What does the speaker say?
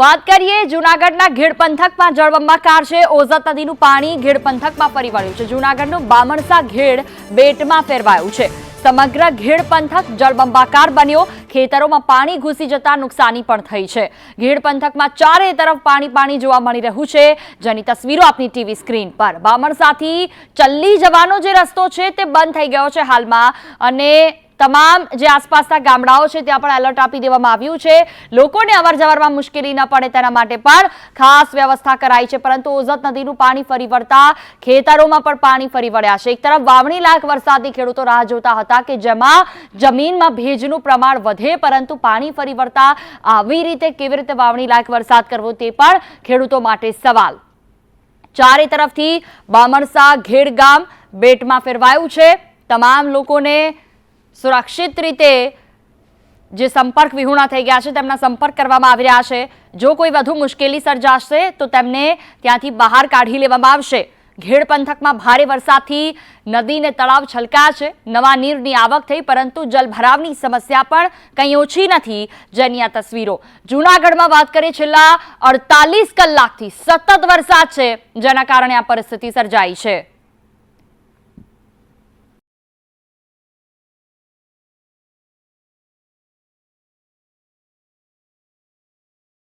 વાત કરીએ જૂનાગઢના ઘેડ પંથકમાં જળબંબાકાર છે. ઓઝત નદીનું પાણી ઘેડ પંથકમાં ફરી છે. જૂનાગઢનું બામણસા ઘેડ બેટમાં ફેરવાયું છે. સમગ્ર ઘેડ પંથક જળબંબાકાર બન્યો. ખેતરોમાં પાણી ઘૂસી જતા નુકસાની પણ થઈ છે. ઘેડ પંથકમાં ચારે તરફ પાણી પાણી જોવા મળી રહ્યું છે. જેની તસવીરો આપની ટીવી સ્ક્રીન પર. બામણસાથી ચલ્લી જવાનો જે રસ્તો છે તે બંધ થઈ ગયો છે હાલમાં. અને તમામ જે આસપાસના ગામડાઓ છે ત્યાં પણ એલર્ટ આપી દેવામાં આવ્યું છે. લોકોને અવર જવરમાં મુશ્કેલી ન પડે તેના માટે પણ ખાસ વ્યવસ્થા કરાઈ છે. પરંતુ ઓઝત નદીનું પાણી ફરી વળતા ખેતરોમાં પણ પાણી ફરી વળ્યા છે. એક તરફ વાવણી લાયક વરસાદની ખેડૂતો રાહ જોતા હતા કે જેમાં જમીનમાં ભેજનું પ્રમાણ વધે, પરંતુ પાણી ફરી વળતા આવી રીતે કેવી રીતે વાવણી લાયક વરસાદ કરવો તે પણ ખેડૂતો માટે સવાલ. ચારે તરફથી બામણસા, ઘેડ ગામ, બેટમાં ફેરવાયું છે. તમામ લોકોને સુરક્ષિત રીતે જે સંપર્ક વિહોણા થઈ ગયા છે, તેમના સંપર્ક કરવામાં આવી રહ્યા છે. જો કોઈ વધુ મુશ્કેલી સર્જાશે, તો તેમને ત્યાંથી બહાર કાઢી લેવામાં આવશે. ઘેડ પંથકમાં ભારે વરસાદથી નદી ને તળાવ છલકાયા છે. નવા નીરની આવક થઈ, પરંતુ જલભરાવની સમસ્યા પણ કંઈ ઓછી નથી જેની આ તસવીરો. જૂનાગઢમાં વાત કરીએ, છેલ્લા અડતાલીસ કલાકથી સતત વરસાદ છે, જેના કારણે આ પરિસ્થિતિ સર્જાઈ છે.